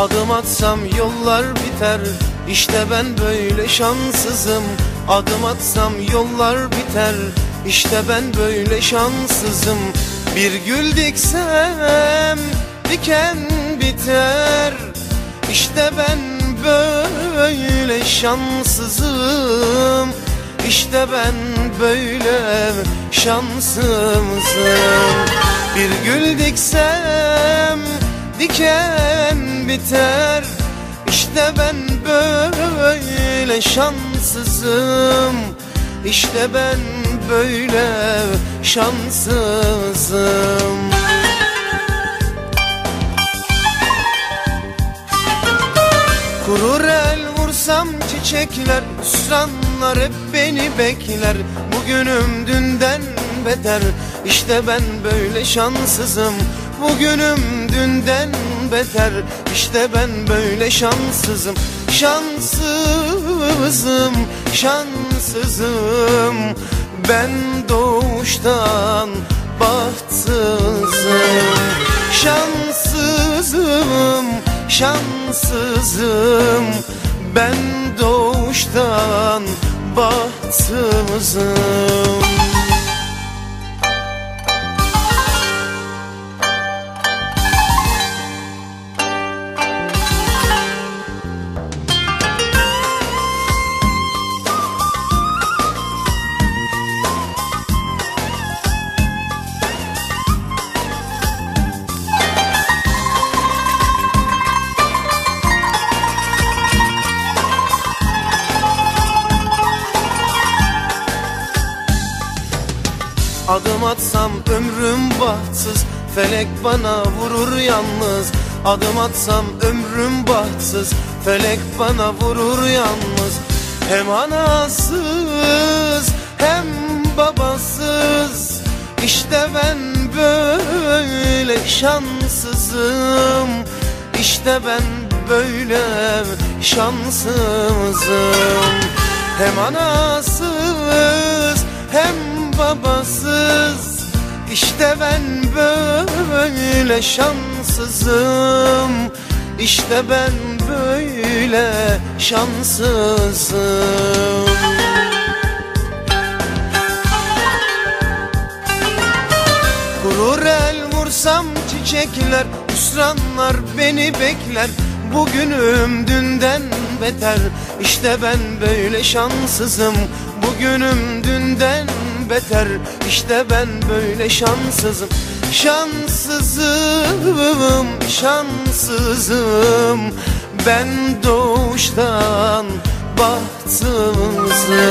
Adım atsam yollar biter. İşte ben böyle şanssızım. Adım atsam yollar biter. İşte ben böyle şanssızım. Bir gül diksem diken biter. İşte ben böyle şanssızım. İşte ben böyle şanssızım. Bir gül diksem diken biter. İşte ben böyle şanssızım. İşte ben böyle şanssızım. Kurur el vursam çiçekler Hüsranlar hep beni bekler. Bugünüm dünden beter. İşte ben böyle şanssızım Bugünüm dünden beter. İşte ben böyle şanssızım Şanssızım, şanssızım. Ben doğuştan bahtsızım. Şanssızım, şanssızım. Ben doğuştan bahtsızım Adım atsam ömrüm bahtsız Felek bana vurur yalnız. Adım atsam ömrüm bahtsız Felek bana vurur yalnız. Hem anasız hem babasız. İşte ben böyle şanssızım. İşte ben böyle şanssızım. Hem anasız hem babasız. İşte ben böyle şanssızım. İşte ben böyle şanssızım. Kurur el vursam çiçekler Hüsranlar beni bekler. Bugünüm dünden beter. İşte ben böyle şanssızım. Bugünüm dünden beter. İşte ben böyle şanssızım. Şanssızım, şanssızım. Ben doğuştan bahtsızım